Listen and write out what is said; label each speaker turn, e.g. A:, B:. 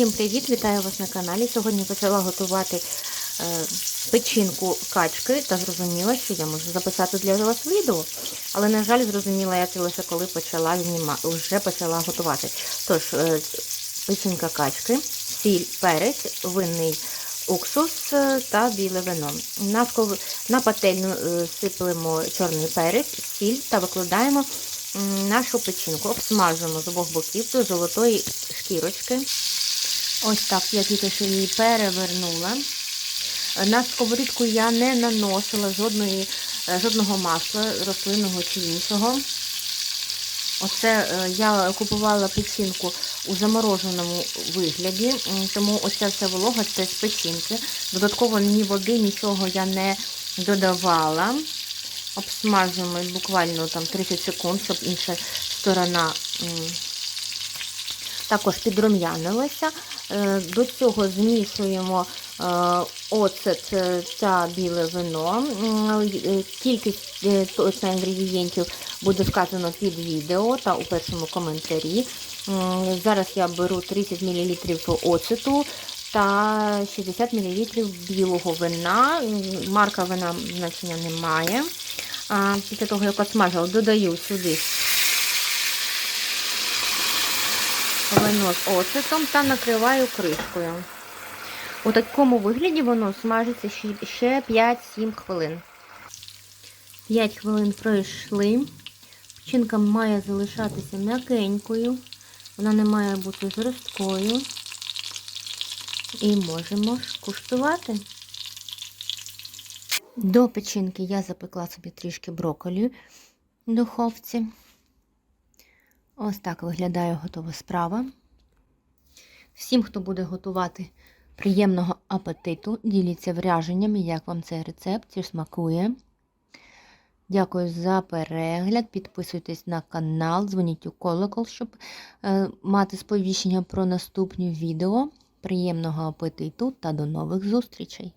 A: Всім привіт! Вітаю вас на каналі. Сьогодні почала готувати е, печінку качки та зрозуміла, що я можу записати для вас відео. Але, на жаль, зрозуміла я це лише коли почала знімати, вже почала готувати. Тож, е, печінка качки, сіль, перець, винний уксус е, та біле вино. На, на пательню сиплемо чорний перець, сіль та викладаємо нашу печінку. Обсмажуємо з обох боків до золотої шкірочки. Ось так, я тільки що її перевернула. На сковорідку я не наносила жодної, е, жодного масла рослинного чи іншого. Оце е, я купувала печінку у замороженому вигляді, тому оця вся волога це з печінки. Додатково ні води, нічого я не додавала. Обсмажуємо буквально там 30 секунд, щоб інша сторона також підрум'янилася. Е, До цього змішуємо е, оцет е, та біле вино. Кількість точно інгредієнтів буде вказано під відео та у першому коментарі. Зараз я беру 30 мл оцету та 60 мл білого вина. Марка вина значення немає. Після того, як осмажила, додаю сюди вино з оцетом та накриваю кришкою. У такому вигляді воно смажиться ще- ще 5-7 хвилин. 5 хвилин пройшли. Печінка має залишатися м'якенькою. Вона не має бути жорсткою. І можемо куштувати. До печінки я запекла собі трішки брокколі в духовці. Ось так виглядає готова справа. Всім, хто буде готувати приємного апетиту, діліться враженнями, як вам цей рецепт, чи смакує. Дякую за перегляд. Підписуйтесь на канал, дзвоніть у колокол, щоб е, мати сповіщення про наступні відео. Приємного апетиту та до нових зустрічей!